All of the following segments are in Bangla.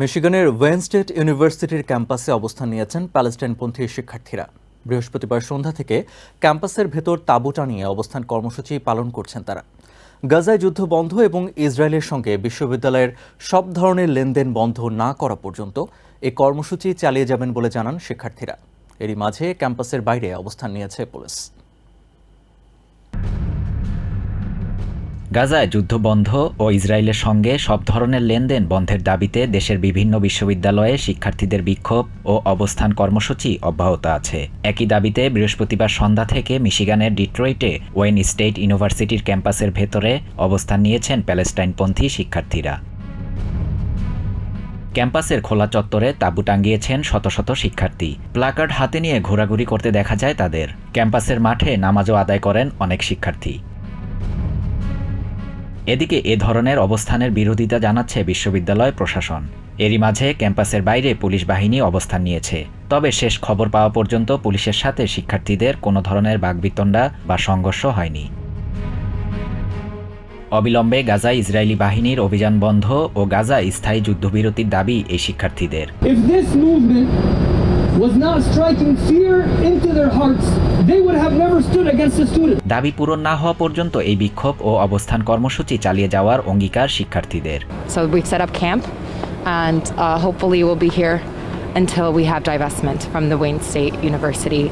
মিশিগানের ওয়েন স্টেট ইউনিভার্সিটির ক্যাম্পাসে অবস্থান নিয়েছেন প্যালেস্টাইনপন্থী শিক্ষার্থীরা। বৃহস্পতিবার সন্ধ্যা থেকে ক্যাম্পাসের ভেতর তাঁবু টানিয়ে অবস্থান কর্মসূচি পালন করছেন তারা। গাজায় যুদ্ধ বন্ধ এবং ইসরায়েলের সঙ্গে বিশ্ববিদ্যালয়ের সব ধরনের লেনদেন বন্ধ না করা পর্যন্ত এ কর্মসূচি চালিয়ে যাবেন বলে জানান শিক্ষার্থীরা। এরই মাঝে ক্যাম্পাসের বাইরে অবস্থান নিয়েছে পুলিশ। গাজায় যুদ্ধ বন্ধ ও ইসরায়েলের সঙ্গে সব ধরনের লেনদেন বন্ধের দাবিতে দেশের বিভিন্ন বিশ্ববিদ্যালয়ে শিক্ষার্থীদের বিক্ষোভ ও অবস্থান কর্মসূচি অব্যাহত আছে। একই দাবিতে বৃহস্পতিবার সন্ধ্যা থেকে মিশিগানের ডিট্রয়েটে ওয়েন স্টেট ইউনিভার্সিটির ক্যাম্পাসের ভেতরে অবস্থান নিয়েছেন প্যালেস্টাইনপন্থী শিক্ষার্থীরা। ক্যাম্পাসের খোলা চত্বরে তাঁবু টাঙ্গিয়েছেন শত শত শিক্ষার্থী। প্লাকার্ড হাতে নিয়ে ঘোরাঘুরি করতে দেখা যায় তাদের। ক্যাম্পাসের মাঠে নামাজও আদায় করেন অনেক শিক্ষার্থী। এদিকে এ ধরনের অবস্থানের বিরোধিতা জানাচ্ছে বিশ্ববিদ্যালয় প্রশাসন। এরই মাঝে ক্যাম্পাসের বাইরে পুলিশ বাহিনী অবস্থান নিয়েছে। তবে শেষ খবর পাওয়া পর্যন্ত পুলিশের সাথে শিক্ষার্থীদের কোনো ধরনের বাগবিতণ্ডা বা সংঘর্ষ হয়নি। অবিলম্বে গাজা ইসরায়েলি বাহিনীর অভিযান বন্ধ ও গাজা স্থায়ী যুদ্ধবিরতির দাবি এই শিক্ষার্থীদের। Was not striking fear into their hearts, they would have never stood against the student. দাবি পূরণ না হওয়া পর্যন্ত এই বিক্ষোভ ও অবস্থান কর্মসূচি চালিয়ে যাওয়ার অঙ্গীকার শিক্ষার্থীদের So we've set up camp, and uh, hopefully we'll be here until we have divestment from the Wayne State University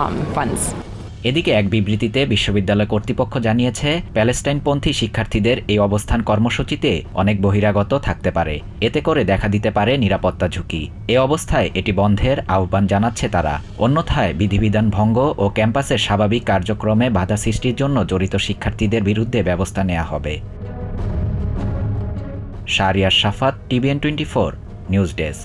um, funds. এদিকে এক বিবৃতিতে বিশ্ববিদ্যালয় কর্তৃপক্ষ জানিয়েছে, প্যালেস্টাইনপন্থী শিক্ষার্থীদের এই অবস্থান কর্মসূচিতে অনেক বহিরাগত থাকতে পারে। এতে করে দেখা দিতে পারে নিরাপত্তা ঝুঁকি। এ অবস্থায় এটি বন্ধের আহ্বান জানাচ্ছে তারা। অন্যথায় বিধিবিধান ভঙ্গ ও ক্যাম্পাসের স্বাভাবিক কার্যক্রমে বাধা সৃষ্টির জন্য জড়িত শিক্ষার্থীদের বিরুদ্ধে ব্যবস্থা নেওয়া হবে। Shariar Safat TVN twenty four, news desk.